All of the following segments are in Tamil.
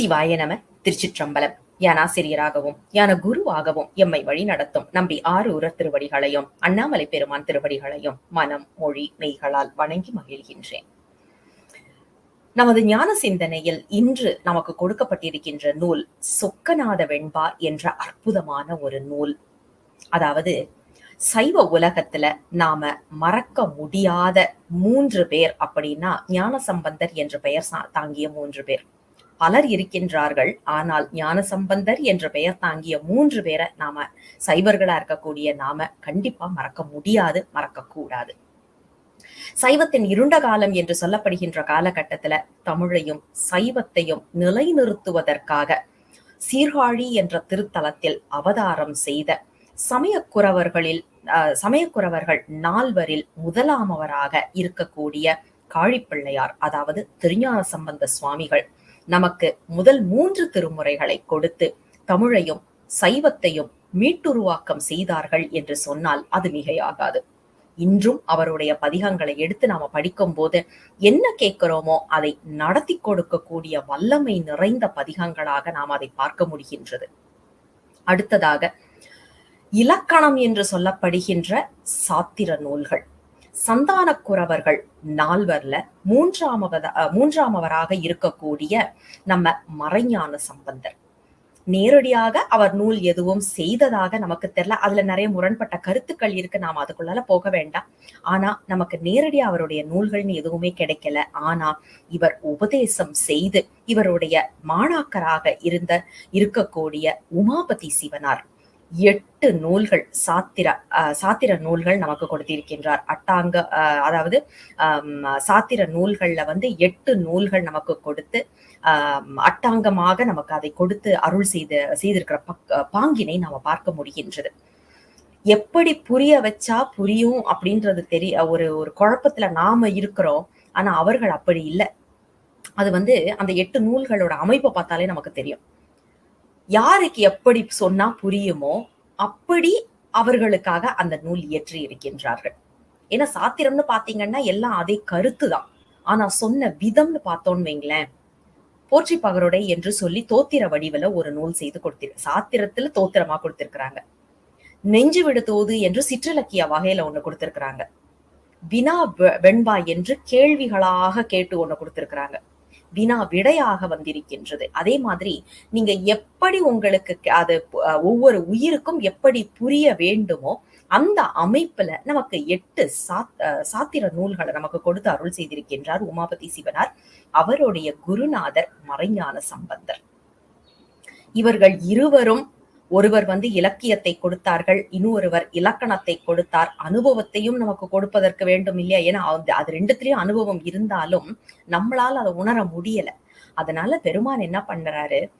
சிவாய நம திருச்சிற்றம்பலம். ஞானாசிரியராகவும் யான குருவாகவும் எம்மை வழி நடத்தும் நம்பி ஆரூர திருவடிகளையும் அண்ணாமலை பெருமான் திருவடிகளையும் மனம் மொழி மெய்களால் வணங்கி மகிழ்கின்றேன். நமது ஞான சிந்தனையில் இன்று நமக்கு கொடுக்கப்பட்டிருக்கின்ற நூல் சொக்கநாத வெண்பா என்ற அற்புதமான ஒரு நூல். அதாவது சைவ உலகத்துல நாம மறக்க முடியாத மூன்று பேர் அப்படின்னா ஞான சம்பந்தர் என்ற பெயர் தாங்கிய மூன்று பேர். பலர் இருக்கின்றார்கள். ஆனால் ஞான சம்பந்தர் என்ற பெயர் தாங்கிய மூன்று பேரை நாம சைவர்களா இருக்கக்கூடிய நாம கண்டிப்பா மறக்க முடியாது மறக்க கூடாது சைவத்தின் இருண்ட காலம் என்று சொல்லப்படுகின்ற காலகட்டத்துல தமிழையும் சைவத்தையும் நிலைநிறுத்துவதற்காக சீர்காழி என்ற திருத்தலத்தில் அவதாரம் செய்த சமயக்குறவர்களில் அஹ், சமயக்குறவர்கள் நால்வரில் முதலாமவராக இருக்கக்கூடிய காழிப்பிள்ளையார் அதாவது திருஞான சம்பந்த சுவாமிகள். நமக்கு முதல் மூன்று திருமுறைகளை கொடுத்து தமிழையும் சைவத்தையும் மீட்டுருவாக்கம் செய்தார்கள் என்று சொன்னால் அது மிகையாகாது. இன்றும் அவருடைய பதிகங்களை எடுத்து நாம படிக்கும் போது என்ன கேட்கிறோமோ அதை நடத்தி கொடுக்கக்கூடிய வல்லமை நிறைந்த பதிகங்களாக நாம் அதை பார்க்க முடிகின்றது. அடுத்ததாக இலக்கணம் என்று சொல்லப்படுகின்ற சாத்திர நூல்கள். சந்தானக்குறவர்கள் நால்வர்ல மூன்றாமவத மூன்றாமவராக இருக்கக்கூடிய நம்ம மறைஞான சம்பந்தர். நேரடியாக அவர் நூல் எதுவும் செய்ததாக நமக்கு தெரியல அதுல நிறைய முரண்பட்ட கருத்துக்கள் இருக்கு. நாம அதுக்குள்ளால போக வேண்டாம். ஆனா நமக்கு நேரடியா அவருடைய நூல்கள்னு எதுவுமே கிடைக்கல. ஆனா இவர் உபதேசம் செய்து இவருடைய மாணாக்கராக இருந்த இருக்கக்கூடிய உமாபதி சிவனார் எட்டு நூல்கள் சாத்திர சாத்திர நூல்கள் நமக்கு கொடுத்திருக்கின்றார். அட்டாங்க அஹ், அதாவது சாத்திர நூல்கள்ல வந்து எட்டு நூல்கள் நமக்கு கொடுத்து அட்டாங்கமாக நமக்கு அதை கொடுத்து அருள் செய்து செய்திருக்கிற பக் பாங்கினை நாம பார்க்க முடிகின்றது. எப்படி புரிய வச்சா புரியும் அப்படின்றது தெரிய ஒரு ஒரு குழப்பத்துல நாம இருக்கிறோம். ஆனா அவர்கள் அப்படி இல்லை. அது வந்து அந்த எட்டு நூல்களோட அமைப்பை பார்த்தாலே நமக்கு தெரியும். யாருக்கு எப்படி சொன்னா புரியுமோ அப்படி அவர்களுக்காக அந்த நூல் இயற்றி இருக்கின்றார்கள். ஏன்னா சாத்திரம்னு பாத்தீங்கன்னா எல்லாம் அதே கருத்து தான் ஆனா சொன்ன விதம்னு பார்த்தோம்னு வைங்களேன் போற்றி பகருடை என்று சொல்லி தோத்திர வடிவில ஒரு நூல் செய்து கொடுத்திரு சாத்திரத்துல தோத்திரமா கொடுத்திருக்கிறாங்க. நெஞ்சு விடுத்தோது என்று சிற்றிலக்கிய வகையில ஒண்ணு கொடுத்திருக்கிறாங்க. வினா வெ- வெண்பா என்று கேள்விகளாக கேட்டு ஒண்ணு கொடுத்திருக்கிறாங்க. வினா விடையாக வந்திருக்கின்றது. அதே மாதிரி நீங்க எப்படி உங்களுக்கு அது ஒவ்வொரு உயிருக்கும் எப்படி புரிய வேண்டுமோ அந்த அமைப்புல நமக்கு எட்டு சாத் அஹ் சாத்திர நூல்களை நமக்கு கொடுத்து அருள் செய்திருக்கின்றார் உமாபதி சிவனார். அவருடைய குருநாதர் மறைஞான சம்பந்தர். இவர்கள் இருவரும் ஒருவர் வந்து இலக்கியத்தை கொடுத்தார்கள் இன்னொருவர் இலக்கணத்தை கொடுத்தார் அனுபவத்தையும் நமக்கு கொடுப்பதற்கு வேண்டும் இல்லையா? ஏன்னா அது- அது ரெண்டுத்திலயும் அனுபவம் இருந்தாலும் நம்மளால அதை உணர முடியல. அதனால பெருமான் என்ன பண்றாரு?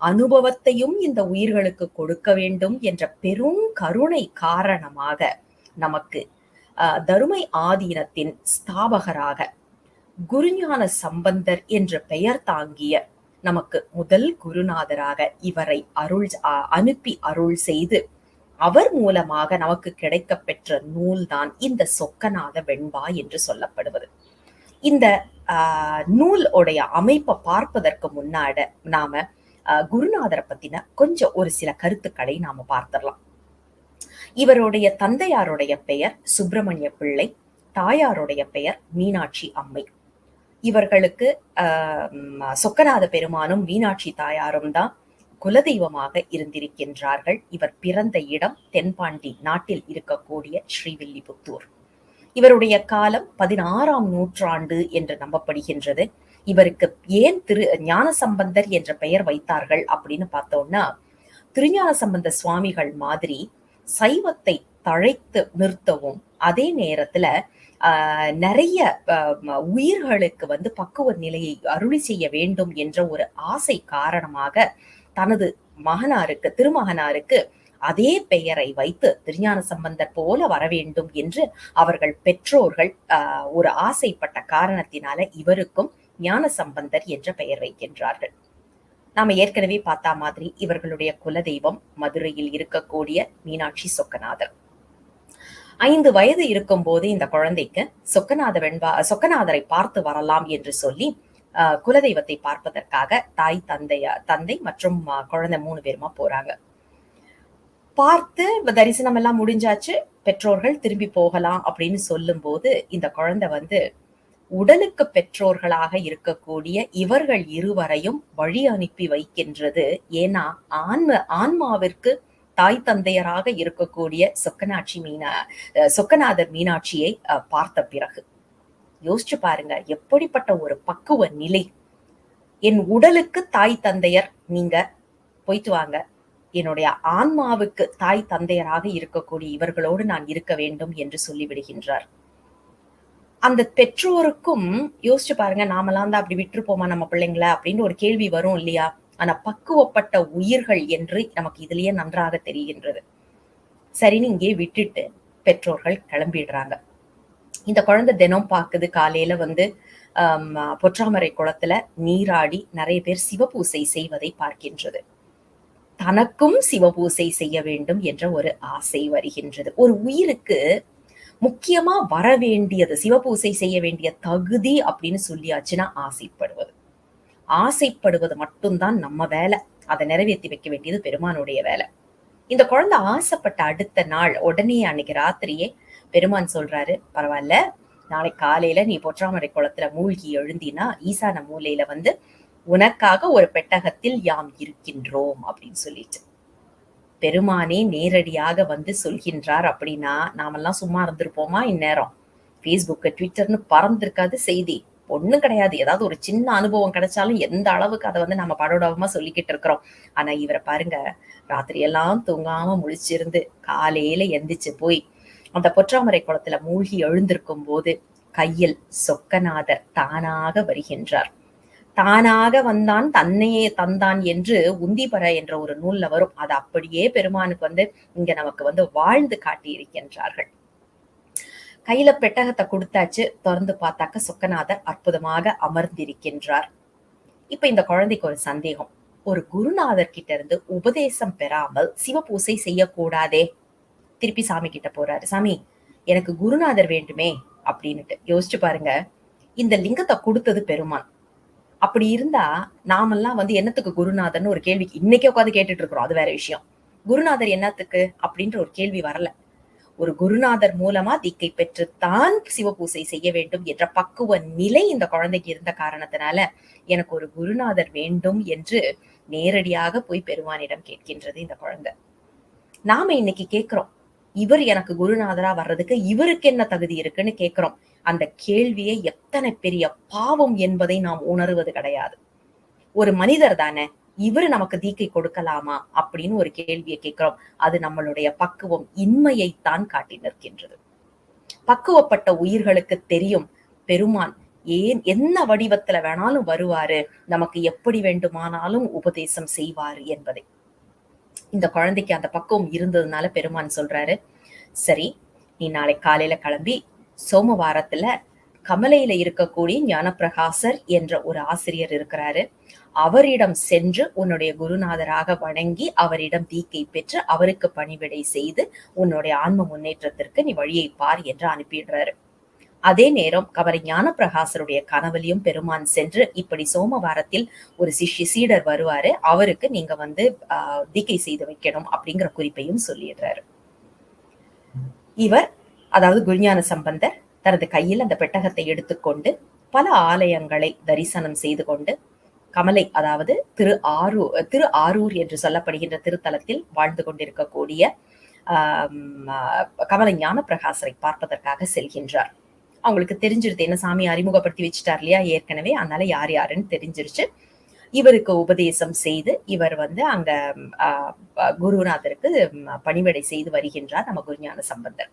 அனுபவத்தையும் இந்த உயிர்களுக்கு கொடுக்க வேண்டும் என்ற பெரும் கருணை காரணமாக நமக்கு தருமை ஆதீனத்தின் ஸ்தாபகராக குருஞான சம்பந்தர் என்ற பெயர் தாங்கிய நமக்கு முதல் குருநாதராக இவரை அருள் அனுப்பி அருள் செய்து அவர் மூலமாக நமக்கு கிடைக்க பெற்ற நூல்தான் இந்த சொக்கநாத வெண்பா என்று சொல்லப்படுவது. இந்த ஆஹ், நூல் உடைய அமைப்பை பார்ப்பதற்கு முன்னாட நாம குருநாதரை பத்தின கொஞ்சம் ஒரு சில கருத்துக்களை நாம பார்த்திடலாம். இவருடைய தந்தையாருடைய பெயர் சுப்பிரமணிய பிள்ளை தாயாருடைய பெயர் மீனாட்சி அம்மை. இவர்களுக்கு சொக்கநாத பெருமானும் மீனாட்சி தாயாரும் தான் குலதெய்வமாக இருந்திருக்கின்றார்கள். இவர் பிறந்த இடம் தென்பாண்டி நாட்டில் இருக்கக்கூடிய ஸ்ரீவில்லிபுத்தூர். இவருடைய காலம் பதினாறாம் நூற்றாண்டு என்று நம்பப்படுகின்றது. இவருக்கு ஏன் திரு ஞான சம்பந்தர் என்ற பெயர் வைத்தார்கள் அப்படின்னு பார்த்தோம்னா திருஞான சம்பந்த சுவாமிகள் மாதிரி சைவத்தை தழைத்து நிறுத்தவும் அதே நேரத்துல ஆஹ், நிறைய உயிர்களுக்கு வந்து பக்குவ நிலையை அருளி செய்ய வேண்டும் என்ற ஒரு ஆசை காரணமாக தனது மகனாருக்கு திருமகனாருக்கு அதே பெயரை வைத்து திருஞான சம்பந்தர் போல வர வேண்டும் என்று அவர்கள் பெற்றோர்கள் ஒரு ஆசைப்பட்ட காரணத்தினால இவருக்கும் ஞான சம்பந்தர் என்ற பெயர் வைக்கின்றார்கள். நாம ஏற்கனவே பார்த்தா மாதிரி இவர்களுடைய குலதெய்வம் மதுரையில் இருக்கக்கூடிய மீனாட்சி சொக்கநாதர். ஐந்து வயது இருக்கும் போது இந்த குழந்தைக்கு சொக்கநாத வெண்பா சொக்கநாதரை பார்த்து வரலாம் என்று சொல்லி ஆஹ் குலதெய்வத்தை பார்ப்பதற்காக தாய் தந்தைய தந்தை மற்றும் குழந்தை மூணு பேருமா போறாங்க. பார்த்து தரிசனம் எல்லாம் முடிஞ்சாச்சு பெற்றோர்கள் திரும்பி போகலாம் அப்படின்னு சொல்லும் போது இந்த குழந்தை வந்து உடலுக்கு பெற்றோர்களாக இருக்கக்கூடிய இவர்கள் இருவரையும் வழி அனுப்பி வைக்கின்றது. ஏன்னா ஆன்ம ஆன்மாவிற்கு தாய் தந்தையராக இருக்கக்கூடிய சொக்கநாட்சி மீனா சொக்கநாதர் மீனாட்சியை பார்த்த பிறகு யோசிச்சு பாருங்க எப்படிப்பட்ட ஒரு பக்குவ நிலை. என் உடலுக்கு தாய் தந்தையர் நீங்க போயிட்டு வாங்க. என்னுடைய ஆன்மாவுக்கு தாய் தந்தையராக இருக்கக்கூடிய இவர்களோடு நான் இருக்க வேண்டும் என்று சொல்லிவிடுகின்றார். அந்த பெற்றோருக்கும் யோசிச்சு பாருங்க நாமெல்லாம் தான் அப்படி விட்டுருப்போமா நம்ம பிள்ளைங்கள? அப்படின்னு ஒரு கேள்வி வரும் இல்லையா? ஆனா பக்குவப்பட்ட உயிர்கள் என்று நமக்கு இதுலயே நன்றாக தெரிகின்றது. சரின்னு இங்கே விட்டுட்டு பெற்றோர்கள் கிளம்பிடுறாங்க. இந்த குழந்தை தினம் பாக்குது காலையில வந்து பொற்றாமரை குளத்துல நீராடி நிறைய பேர் சிவபூசை செய்வதை பார்க்கின்றது. தனக்கும் சிவபூசை செய்ய வேண்டும் என்ற ஒரு ஆசை வருகின்றது. ஒரு உயிருக்கு முக்கியமா வர வேண்டியது சிவபூசை செய்ய வேண்டிய தகுதி அப்படின்னு சொல்லியாச்சுன்னா ஆசைப்படுவது. ஆசைப்படுவது மட்டும்தான் நம்ம வேலை. அதை நிறைவேற்றி வைக்க வேண்டியது பெருமானுடைய வேலை. இந்த குழந்தை ஆசைப்பட்ட அடுத்த நாள் உடனே அன்னைக்கு ராத்திரியே பெருமான் சொல்றாரு பரவாயில்ல நாளை காலையில நீ பொற்றாமரை குளத்துல மூழ்கி எழுந்தினா ஈசான மூலையில வந்து உனக்காக ஒரு பெட்டகத்தில் யாம் இருக்கின்றோம் அப்படின்னு சொல்லிட்டு. பெருமானே நேரடியாக வந்து சொல்கின்றார் அப்படின்னா நாமெல்லாம் சும்மா இருந்திருப்போமா இந்நேரம்? ஃபேஸ்புக்கு ட்விட்டர்னு பறந்திருக்காது செய்தி. ஒண்ணும் கிடையாது. ஏதாவது ஒரு சின்ன அனுபவம் கிடைச்சாலும் எந்த அளவுக்கு அதை வந்து நம்ம படோடவமா சொல்லிக்கிட்டு இருக்கிறோம். ஆனா இவரை பாருங்க ராத்திரி எல்லாம் தூங்காம முழிச்சிருந்து காலையில எந்திரிச்சு போய் அந்த பொற்றாமரை குளத்துல மூழ்கி எழுந்திருக்கும் போது கையில் சொக்கநாதர் தானாக வருகின்றார். தானாக வந்தான் தன்னையே தந்தான் என்று உந்திபர என்ற ஒரு நூல்ல வரும். அது அப்படியே பெருமானுக்கு வந்து இங்க நமக்கு வந்து வாழ்ந்து காட்டி இருக்கின்றார்கள் கையில பெட்டகத்தை கொடுத்தாச்சு. திறந்து பார்த்தாக்க சொக்கநாதர் அற்புதமாக அமர்ந்திருக்கின்றார். இப்ப இந்த குழந்தைக்கு ஒரு சந்தேகம். ஒரு குருநாதர் கிட்ட இருந்து உபதேசம் பெறாமல் சிவபூசை செய்யக்கூடாதே. திருப்பி சாமி கிட்ட போறாரு. சாமி எனக்கு குருநாதர் வேண்டுமே அப்படின்னுட்டு. யோசிச்சு பாருங்க இந்த லிங்கத்தை கொடுத்தது பெருமான். அப்படி இருந்தா நாமெல்லாம் வந்து என்னத்துக்கு குருநாதர்னு ஒரு கேள்வி இன்னைக்கே உட்காந்து கேட்டுட்டு இருக்கிறோம். அது வேற விஷயம். குருநாதர் என்னத்துக்கு? அப்படின்ற ஒரு கேள்வி வரல. ஒரு குருநாதர் மூலமா தீக்கை பெற்றுத்தான் சிவபூசை செய்ய வேண்டும் என்ற பக்குவ நிலை இந்த குழந்தைக்கு இருந்த காரணத்தினால எனக்கு ஒரு குருநாதர் வேண்டும் என்று நேரடியாக போய் பெருமானிடம் கேட்கின்றது இந்த குழந்தை. நாம இன்னைக்கு கேட்கிறோம் இவர் எனக்கு குருநாதரா வர்றதுக்கு இவருக்கு என்ன தகுதி இருக்குன்னு கேட்கிறோம். அந்த கேள்வியை எத்தனை பெரிய பாவம் என்பதை நாம் உணர்வது கிடையாது. ஒரு மனிதர் தானே இவரு நமக்கு தீக்கை கொடுக்கலாமா அப்படின்னு ஒரு கேள்வியை கேட்கிறோம். அது நம்மளுடைய பக்குவம் இன்மையைத்தான் காட்டி நிற்கின்றது. பக்குவப்பட்ட உயிர்களுக்கு தெரியும் பெருமான் ஏன் என்ன வடிவத்துல வேணாலும் வருவாரு நமக்கு எப்படி வேண்டுமானாலும் உபதேசம் செய்வாரு என்பதை. இந்த குழந்தைக்கு அந்த பக்குவம் இருந்ததுனால பெருமான் சொல்றாரு சரி நீ நாளை காலையில கிளம்பி சோமவாரத்துல கமலையில இருக்கக்கூடிய ஞானப்பிரகாசர் என்ற ஒரு ஆசிரியர் இருக்கிறாரு. அவரிடம் சென்று உன்னுடைய குருநாதராக வணங்கி அவரிடம் தீக்கை பெற்று அவருக்கு பணிவிடை செய்து உன்னுடைய ஆன்ம முன்னேற்றத்திற்கு நீ வழியை பார் என்று அனுப்பிடுறாரு. அதே நேரம் கவரை ஞானப்பிரகாசருடைய கனவுலையும் பெருமான் சென்று இப்படி சோமவாரத்தில் ஒரு சிஷ்ய சீடர் வருவாரு அவருக்கு நீங்க வந்து ஆஹ் தீக்கை செய்து வைக்கணும் அப்படிங்கிற குறிப்பையும் சொல்லிடுறாரு. இவர் அதாவது குருஞான சம்பந்தர் தனது கையில் அந்த பெட்டகத்தை எடுத்துக்கொண்டு பல ஆலயங்களை தரிசனம் செய்து கொண்டு கமலை அதாவது திரு ஆரூ திரு ஆரூர் என்று சொல்லப்படுகின்ற திருத்தலத்தில் வாழ்ந்து கொண்டிருக்கக்கூடிய ஆஹ் கமலை ஞான பிரகாசரை பார்ப்பதற்காக செல்கின்றார். அவங்களுக்கு தெரிஞ்சிருது என்ன சாமி அறிமுகப்படுத்தி வச்சுட்டார் இல்லையா ஏற்கனவே அதனால யார் யாருன்னு தெரிஞ்சிருச்சு. இவருக்கு உபதேசம் செய்து இவர் வந்து அங்க குருநாதருக்கு பணிவிடை செய்து வருகின்றார் நம்ம குருஞான சம்பந்தர்.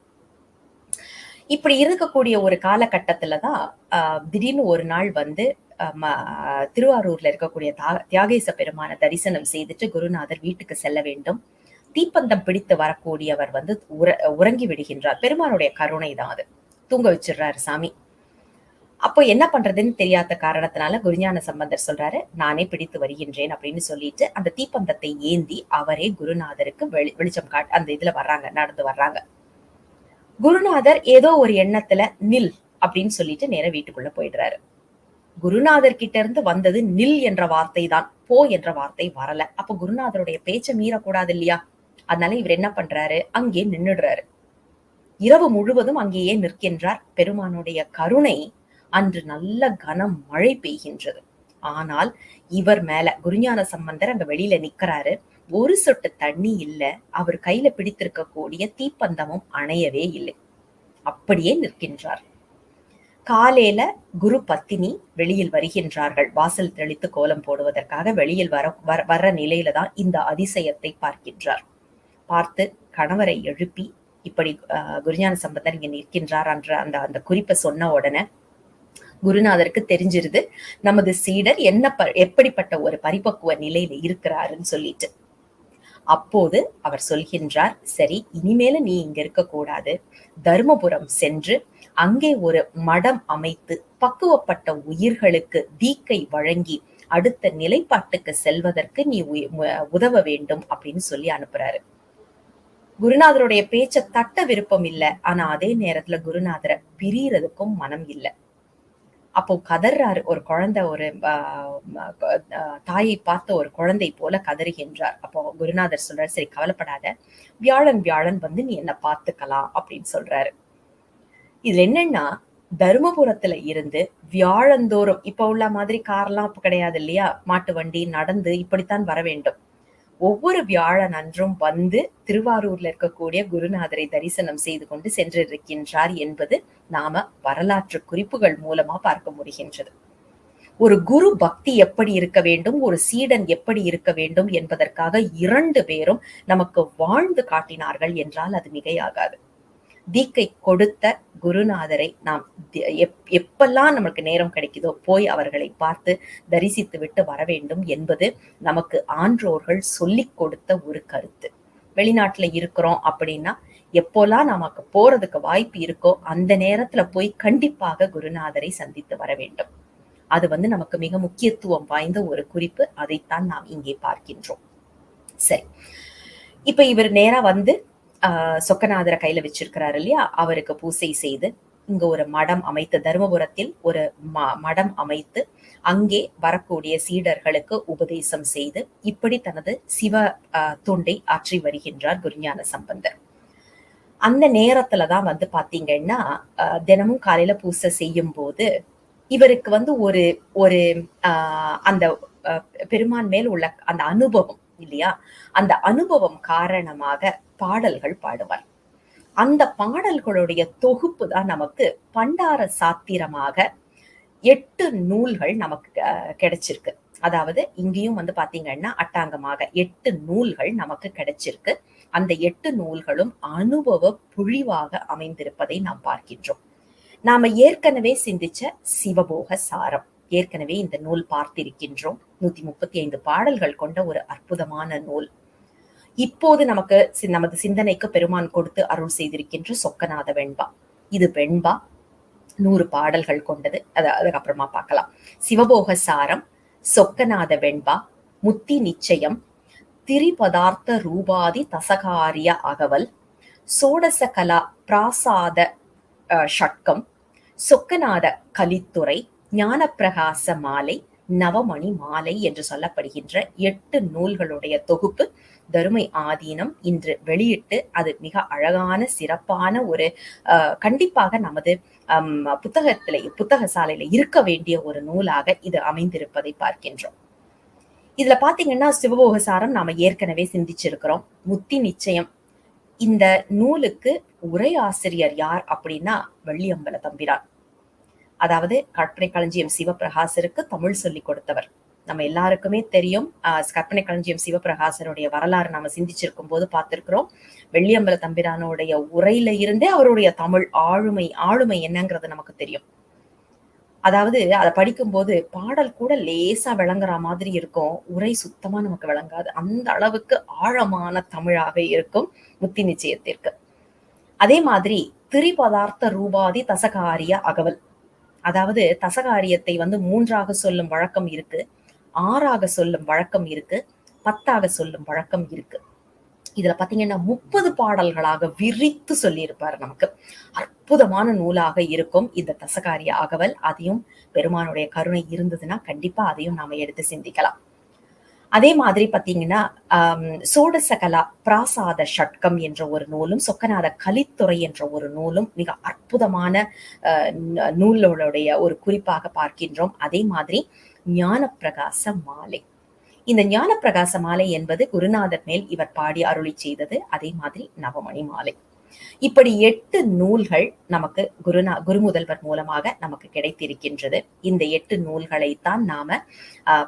இப்படி இருக்கக்கூடிய ஒரு காலகட்டத்துலதான் ஆஹ் திடீர்னு ஒரு நாள் வந்து திருவாரூர்ல இருக்கக்கூடிய தியாகேச பெருமான தரிசனம் செய்துட்டு குருநாதர் வீட்டுக்கு செல்ல வேண்டும். தீப்பந்தம் பிடித்து வரக்கூடியவர் வந்து உற உறங்கி விடுகின்றார். பெருமானுடைய கருணை தான் அது. தூங்க வச்சிடுறாரு சாமி. அப்போ என்ன பண்றதுன்னு தெரியாத காரணத்தினால குருஞான சம்பந்தர் சொல்றாரு நானே பிடித்து வருகின்றேன் அப்படின்னு சொல்லிட்டு அந்த தீப்பந்தத்தை ஏந்தி அவரே குருநாதருக்கு வெளி வெளிச்சம் காட் அந்த இதுல வர்றாங்க நடந்து வர்றாங்க. குருநாதர் ஏதோ ஒரு எண்ணத்துல நில் அப்படின்னு சொல்லிட்டு நேர வீட்டுக்குள்ள போயிடுறாரு. குருநாதர் கிட்ட இருந்து வந்தது நில் என்ற வார்த்தை தான் போ என்ற வார்த்தை வரல. அப்ப குருநாதருடைய பேச்சை மீறக்கூடாது இல்லையா அதனால இவர் என்ன பண்றாரு? அங்கே நின்னுடுறாரு. இரவு முழுவதும் அங்கேயே நிற்கின்றார். பெருமானுடைய கருணை அன்று நல்ல கனம் மழை பெய்கின்றது. ஆனால் இவர் மேல குருஞான சம்பந்தர் அங்க வெளியில நிக்கிறாரு. ஒரு சொட்டு தண்ணி இல்ல. அவர் கையில பிடித்திருக்கக்கூடிய தீப்பந்தமும் அணையவே இல்லை. அப்படியே நிற்கின்றார். காலையில குரு பத்தினி வெளியில் வருகின்றார்கள். வாசல் தெளித்து கோலம் போடுவதற்காக வெளியில் வர வர்ற நிலையில தான் இந்த அதிசயத்தை பார்க்கின்றார். பார்த்து கணவரை எழுப்பி இப்படி குருஞான சம்பந்தர் இங்க நிற்கின்றார் என்ற அந்த அந்த குறிப்பை சொன்ன உடனே குருநாதருக்கு தெரிஞ்சிருது நமது சீடர் என்ன எப்படிப்பட்ட ஒரு பரிபக்குவ நிலையில இருக்கிறாருன்னு சொல்லிட்டு. அப்போது அவர் சொல்கின்றார் சரி இனிமேல நீ இங்க இருக்கக்கூடாது. தருமபுரம் சென்று அங்கே ஒரு மடம் அமைத்து பக்குவப்பட்ட உயிர்களுக்கு தீக்கை வழங்கி அடுத்த நிலைப்பாட்டுக்கு செல்வதற்கு நீ உதவ வேண்டும் அப்படின்னு சொல்லி அனுப்புறாரு. குருநாதருடைய பேச்ச தட்ட விருப்பம் இல்ல. ஆனா அதே நேரத்துல குருநாதரை பிரியறதுக்கும் மனம் இல்லை. அப்போ கதறாரு ஒரு குழந்தை ஒரு தாயை பார்த்த ஒரு குழந்தை போல கதறுகின்றார். அப்போ குருநாதர் சொல்றாரு சரி கவலைப்படாத. வியாழன் வியாழன் வந்து நீ என்ன பார்த்துக்கலாம் அப்படின்னு சொல்றாரு. இதுல என்னன்னா தருமபுரத்துல இருந்து வியாழந்தோறும் இப்ப உள்ள மாதிரி கார்லாம் அப்ப கிடையாது இல்லையா? மாட்டு வண்டி நடந்து இப்படித்தான் வர வேண்டும். ஒவ்வொரு வியாழன் அன்றும் வந்து திருவாரூர்ல இருக்கக்கூடிய குருநாதரை தரிசனம் செய்து கொண்டு சென்றிருக்கின்றார் என்பது நாம வரலாற்று குறிப்புகள் மூலமா பார்க்க முடிகின்றது. ஒரு குரு பக்தி எப்படி இருக்க வேண்டும் ஒரு சீடன் எப்படி இருக்க வேண்டும் என்பதற்காக இரண்டு பேரும் நமக்கு வாழ்ந்து காட்டினார்கள் என்றால் அது மிகையாகாது. தீக்கை கொடுத்த குருநாதரை நாம் எப்பெல்லாம் நமக்கு நேரம் கிடைக்குதோ போய் அவர்களை பார்த்து தரிசித்து விட்டு வர வேண்டும் என்பது நமக்கு ஆன்றோர்கள் சொல்லிக் கொடுத்த ஒரு கருத்து. வெளிநாட்டுல இருக்கிறோம் அப்படின்னா எப்போல்லாம் நமக்கு போறதுக்கு வாய்ப்பு இருக்கோ அந்த நேரத்துல போய் கண்டிப்பாக குருநாதரை சந்தித்து வர வேண்டும். அது வந்து நமக்கு மிக முக்கியத்துவம் வாய்ந்த ஒரு குறிப்பு. அதைத்தான் நாம் இங்கே பார்க்கின்றோம். சரி. இப்ப இவர் நேரா வந்து சொக்கநாதரை கையில வச்சிருக்கிறாரு இல்லையா? அவருக்கு பூசை செய்து இங்க ஒரு மடம் அமைத்து தருமபுரத்தில் ஒரு மடம் அமைத்து அங்கே வரக்கூடிய சீடர்களுக்கு உபதேசம் செய்து இப்படி தனது சிவ தொண்டை ஆற்றி வருகின்றார் குருஞான சம்பந்தர். அந்த நேரத்துலதான் வந்து பாத்தீங்கன்னா தினமும் காலையில பூசை செய்யும் போது இவருக்கு வந்து ஒரு ஒரு ஆஹ் அந்த பெருமான் மேல் உள்ள அந்த அனுபவம் இல்லையா? அந்த அனுபவம் காரணமாக பாடல்கள் பாடுவார். அந்த பாடல்களுடைய தொகுப்பு தான் நமக்கு பண்டார சாத்திரமாக எட்டு நூல்கள் நமக்கு கிடைச்சிருக்கு. அதாவது இங்கேயும் வந்து பாத்தீங்கன்னா அட்டாங்கமாக எட்டு நூல்கள் நமக்கு கிடைச்சிருக்கு. அந்த எட்டு நூல்களும் அனுபவ புழிவாக அமைந்திருப்பதை நாம் பார்க்கின்றோம். நாம ஏற்கனவே சிந்திச்ச சிவபோக சாரம். ஏற்கனவே இந்த நூல் பார்த்திருக்கின்றோம். நூத்தி முப்பத்தி ஐந்து பாடல்கள் கொண்ட ஒரு அற்புதமான நூல். இப்போது நமக்கு நமது சிந்தனைக்கு பெருமான் கொடுத்து அருள் செய்திருக்கின்ற சொக்கநாத வெண்பா. இது வெண்பா நூறு பாடல்கள் கொண்டது. அது அதுக்கப்புறமா பார்க்கலாம். சிவபோக சாரம் சொக்கநாத வெண்பா முத்தி நிச்சயம் திரிபதார்த்த ரூபாதி தசகாரிய அகவல் சோடச கலா பிராசாத ஷட்கம் சொக்கநாத கலித்துறை ஞானப்பிரகாச மாலை நவமணி மாலை என்று சொல்லப்படுகின்ற எட்டு நூல்களுடைய தொகுப்பு தருமை ஆதீனம் இன்று வெளியிட்டு அது மிக அழகான சிறப்பான ஒரு கண்டிப்பாக நமது புத்தகத்திலே புத்தக சாலையில இருக்க வேண்டிய ஒரு நூலாக இது அமைந்திருப்பதை பார்க்கின்றோம். இதுல பாத்தீங்கன்னா சிவபோகசாரம் நாம ஏற்கனவே சிந்திச்சிருக்கிறோம். முத்தி நிச்சயம். இந்த நூலுக்கு உரை ஆசிரியர் யார் அப்படின்னா வெள்ளியம்பல தம்பிரான். அதாவது கற்பனை களஞ்சியம் சிவபிரகாசருக்கு தமிழ் சொல்லி கொடுத்தவர். நம்ம எல்லாருக்குமே தெரியும் கற்பனை களஞ்சியம் சிவபிரகாசருடைய வரலாறு நாம சிந்திச்சிருக்கும் போது பார்த்திருக்கிறோம். வெள்ளியம்பல தம்பிரானுடைய உரையில இருந்தே அவருடைய தமிழ் ஆளுமை ஆளுமை என்னங்கிறது நமக்கு தெரியும். அதாவது அதை படிக்கும்போது பாடல் கூட லேசா விளங்குற மாதிரி இருக்கும். உரை சுத்தமா நமக்கு விளங்காது. அந்த அளவுக்கு ஆழமான தமிழாக இருக்கும் முத்தி நிச்சயத்திற்கு. அதே மாதிரி திரிபதார்த்த ரூபாதி தசகாரிய அகவல். அதாவது தசகாரியத்தை வந்து மூன்றாக சொல்லும் வழக்கம் இருக்கு ஆறாக சொல்லும் வழக்கம் இருக்கு பத்தாக சொல்லும் வழக்கம் இருக்கு. இதுல பாத்தீங்கன்னா முப்பது பாடல்களாக விரித்து சொல்லியிருப்பார் நமக்கு. அற்புதமான நூலாக இருக்கும் இந்த தசகாரிய அகவல். அதையும் பெருமானுடைய கருணை இருந்ததுன்னா கண்டிப்பா அதையும் நாம எடுத்து சிந்திக்கலாம். அதே மாதிரி பார்த்தீங்கன்னா ஆஹ் சோடசகலா பிராசாத ஷட்கம் என்ற ஒரு நூலும் சொக்கநாத கலித்துறை என்ற ஒரு நூலும் மிக அற்புதமான நூல்களுடைய ஒரு குறிப்பாக பார்க்கின்றோம். அதே மாதிரி ஞான பிரகாச மாலை. இந்த ஞான பிரகாச மாலை என்பது குருநாதர் மேல் இவர் பாடி அருளி செய்தது. அதே மாதிரி நவமணி மாலை. இப்படி எட்டு நூல்கள் நமக்கு குருநா குருமுதல்வர் மூலமாக நமக்கு கிடைத்திருக்கின்றது. இந்த எட்டு நூல்களைத்தான் நாம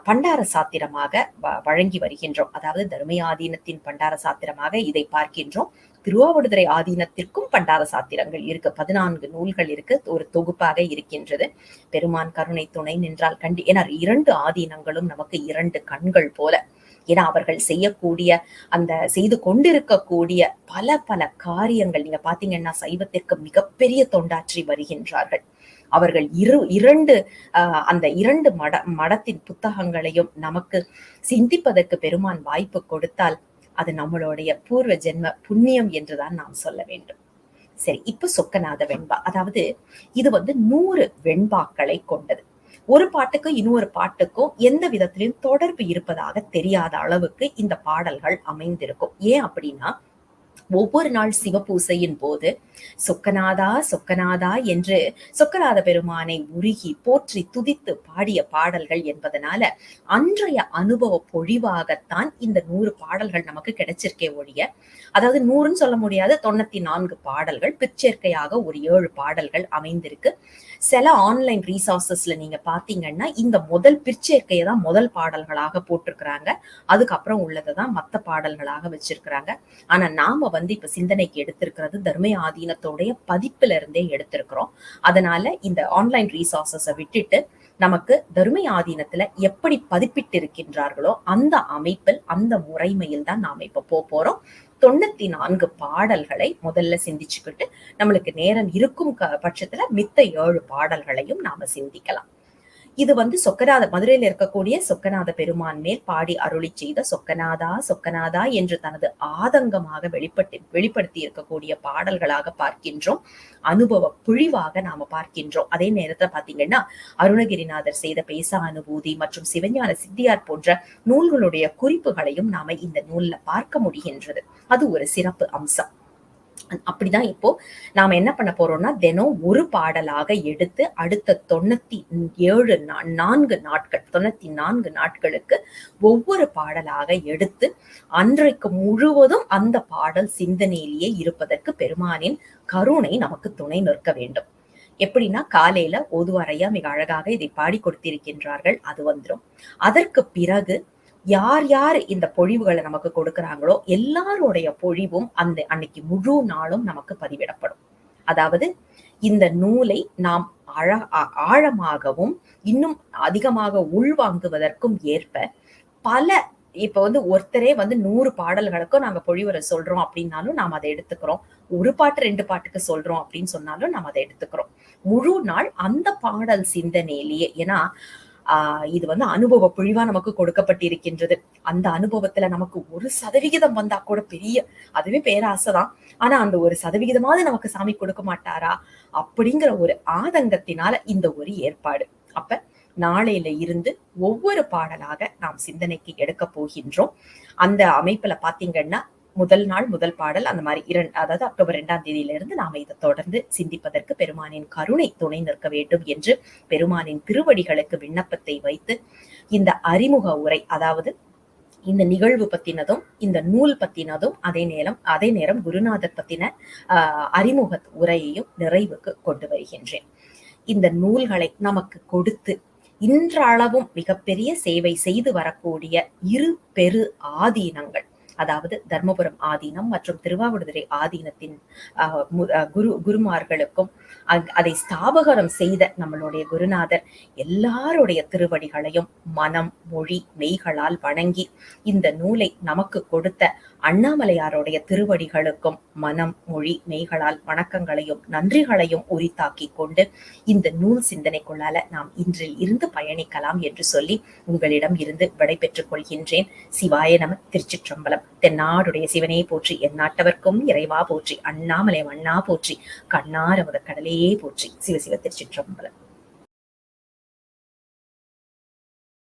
பண்டார சாத்திரமாக வழங்கி வருகின்றோம். அதாவது தர்மயாதீனத்தின் பண்டார சாத்திரமாக இதை பார்க்கின்றோம். திருவாவடுதுறை ஆதீனத்திற்கும் பண்டார சாத்திரங்கள் இருக்கு. பதினான்கு நூல்கள் இருக்கு. ஒரு தொகுப்பாக இருக்கின்றது. பெருமான் கருணை துணை நின்றால் கண்டி என இரண்டு ஆதீனங்களும் நமக்கு இரண்டு கண்கள் போல ஏன்னா அவர்கள் செய்யக்கூடிய அந்த செய்து கொண்டிருக்கக்கூடிய பல பல காரியங்கள். நீங்க பாத்தீங்கன்னா சைவத்திற்கு மிகப்பெரிய தொண்டாற்றி வருகின்றார்கள். அவர்கள் இரு இரண்டு அந்த இரண்டு மட மடத்தின் புத்தகங்களையும் நமக்கு சிந்திப்பதற்கு பெருமான் வாய்ப்பு கொடுத்தால் அது நம்மளுடைய பூர்வ ஜென்ம புண்ணியம் என்றுதான் நாம் சொல்ல வேண்டும். சரி இப்ப சொக்கநாத வெண்பா அதாவது இது வந்து நூறு வெண்பாக்களை கொண்டது. ஒரு பாட்டுக்கும் இன்னொரு பாட்டுக்கும் எந்த விதத்திலையும் தொடர்பு இருப்பதாக தெரியாத அளவுக்கு இந்த பாடல்கள் அமைந்திருக்கும். ஏன் அப்படின்னா ஒவ்வொரு நாள் சிவபூசையின் போது சொக்கநாதா சொக்கநாதா என்று சொக்கநாத பெருமானை உருகி போற்றி துதித்து பாடிய பாடல்கள் என்பதனால அன்றைய அனுபவ பொழிவாகத்தான் இந்த நூறு பாடல்கள் நமக்கு கிடைச்சிருக்கே ஒழிய அதாவது நூறுன்னு சொல்ல முடியாது தொண்ணூத்தி நான்கு பாடல்கள் பிற்சேர்க்கையாக ஒரு ஏழு பாடல்கள் அமைந்திருக்கு. சில ஆன்லைன் ரீசார்சஸ்ல நீங்க பாத்தீங்கன்னா இந்த முதல் பிற்சேர்க்கையை தான் முதல் பாடல்களாக போட்டிருக்கிறாங்க. அதுக்கப்புறம் உள்ளதை தான் மத்த பாடல்களாக வச்சிருக்கிறாங்க. ஆனா நாம வந்து இப்ப சிந்தனைக்கு எடுத்திருக்கிறது தர்ம ஆதீனத்தோடைய பதிப்புல இருந்தே எடுத்திருக்கிறோம். அதனால இந்த ஆன்லைன் ரீசோர்சஸை விட்டுட்டு நமக்கு தர்மை ஆதீனத்துல எப்படி பதிப்பிட்டு இருக்கின்றார்களோ அந்த அமைப்பில் அந்த முறைமையில் தான் நாம இப்ப போறோம். தொண்ணூத்தி நான்கு பாடல்களை முதல்ல சிந்திச்சுக்கிட்டு நம்மளுக்கு நேரம் இருக்கும் பட்சத்துல மித்த ஏழு பாடல்களையும் நாம சிந்திக்கலாம். இது வந்து சொக்கநாத மதுரையில் இருக்கக்கூடிய சொக்கநாத பெருமான் மேல் பாடி அருளி செய்த சொக்கநாதா சொக்கநாதா என்று தனது ஆதங்கமாக வெளிப்பட்டு வெளிப்படுத்தி இருக்கக்கூடிய பாடல்களாக பார்க்கின்றோம். அனுபவ புழிவாக நாம பார்க்கின்றோம். அதே நேரத்துல பாத்தீங்கன்னா அருணகிரிநாதர் செய்த பேச அனுபூதி மற்றும் சிவஞான சித்தியார் போன்ற நூல்களுடைய குறிப்புகளையும் நாம இந்த நூல்ல பார்க்க முடிகின்றது. அது ஒரு சிறப்பு அம்சம். அப்படிதான் இப்போ நாம என்ன பண்ண போறோம்னா தினம் ஒரு பாடலாக எடுத்து அடுத்த தொண்ணூத்தி ஏழு நான்கு நாட்கள் தொண்ணூத்தி நான்கு நாட்களுக்கு ஒவ்வொரு பாடலாக எடுத்து அன்றைக்கு முழுவதும் அந்த பாடல் சிந்தனையிலேயே இருப்பதற்கு பெருமானின் கருணை நமக்கு துணை நிற்க வேண்டும். எப்படின்னா காலையில ஓதுவாரையா மிக அழகாக இதை பாடி கொடுத்திருக்கின்றார்கள் அது வந்துடும் அதற்கு பிறகு யார் யார் இந்த பொழிவுகளை நமக்கு கொடுக்கறாங்களோ எல்லாருடைய பொழிவும் அந்த அன்னைக்கு முழு நாளும் நமக்கு பதிவிடப்படும். அதாவது இந்த நூலை நாம் ஆழமாகவும் இன்னும் அதிகமாக உள்வாங்குவதற்கும் ஏற்ப பல இப்ப வந்து ஒருத்தரே வந்து நூறு பாடல்களுக்கும் நாங்க பொழிவுரை சொல்றோம் அப்படின்னாலும் நாம் அதை எடுத்துக்கிறோம். ஒரு பாட்டு ரெண்டு பாட்டுக்கு சொல்றோம் அப்படின்னு சொன்னாலும் நாம் அதை எடுத்துக்கிறோம். முழு நாள் அந்த பாடல் சிந்தனையிலேயே ஏன்னா ஆஹ் இது வந்து அனுபவ பொழிவா நமக்கு கொடுக்கப்பட்டிருக்கின்றது. அந்த அனுபவத்துல நமக்கு ஒரு சதவிகிதம் வந்தா கூட பெரிய அதுவே பேராசைதான் ஆனா அந்த ஒரு சதவிகிதமாவது நமக்கு சாமி கொடுக்க மாட்டாரா? அப்படிங்கிற ஒரு ஆதங்கத்தினால இந்த ஒரு ஏற்பாடு. அப்ப நாளையில இருந்து ஒவ்வொரு பாடலாக நாம் சிந்தனைக்கு எடுக்க போகின்றோம். அந்த அமைப்புல பாத்தீங்கன்னா முதல் நாள் முதல் பாடல் அந்த மாதிரி இரண்டு அதாவது அக்டோபர் இரண்டாம் தேதியிலிருந்து நாம் நாம இதை தொடர்ந்து சிந்திப்பதற்கு பெருமானின் கருணை துணை நிற்க வேண்டும் என்று பெருமானின் திருவடிகளுக்கு விண்ணப்பத்தை வைத்து இந்த அறிமுக உரை அதாவது இந்த நிகழ்வு பத்தினதும் இந்த நூல் பத்தினதும் அதே நேரம் அதே நேரம் குருநாதர் பத்தின அறிமுக உரையையும் நிறைவுக்கு கொண்டு வருகின்றேன். இந்த நூல்களை நமக்கு கொடுத்து இன்றளவும் மிகப்பெரிய சேவை செய்து வரக்கூடிய இரு பெரு ஆதீனங்கள் அதாவது தர்மபுரம் ஆதீனம் மற்றும் திருவாவடுதுறை ஆதீனத்தின் குரு குருமார்களுக்கும் அதை ஸ்தாபகரம் செய்த நம்மளுடைய குருநாதர் எல்லாருடைய திருவடிகளையும் மனம் மொழி மெய்களால் வணங்கி இந்த நூலை நமக்கு கொடுத்த அண்ணாமலையாருடைய திருவடிகளுக்கும் மனம் மொழி மெய்களால் வணக்கங்களையும் நன்றிகளையும் உரித்தாக்கி கொண்டு இந்த நூல் சிந்தனைக்குள்ளால நாம் இன்றில் இருந்து பயணிக்கலாம் என்று சொல்லி உங்களிடம் இருந்து விடைபெற்றுக் கொள்கின்றேன். சிவாய நம திருச்சிற்றம்பலம். தென்னாடுடைய சிவனே போற்றி எந்நாட்டவர்க்கும் இறைவா போற்றி அண்ணாமலை அண்ணா போற்றி கண்ணாரமுத கடலையே போற்றி. சிவசிவ திருச்சிற்றம்பலம்.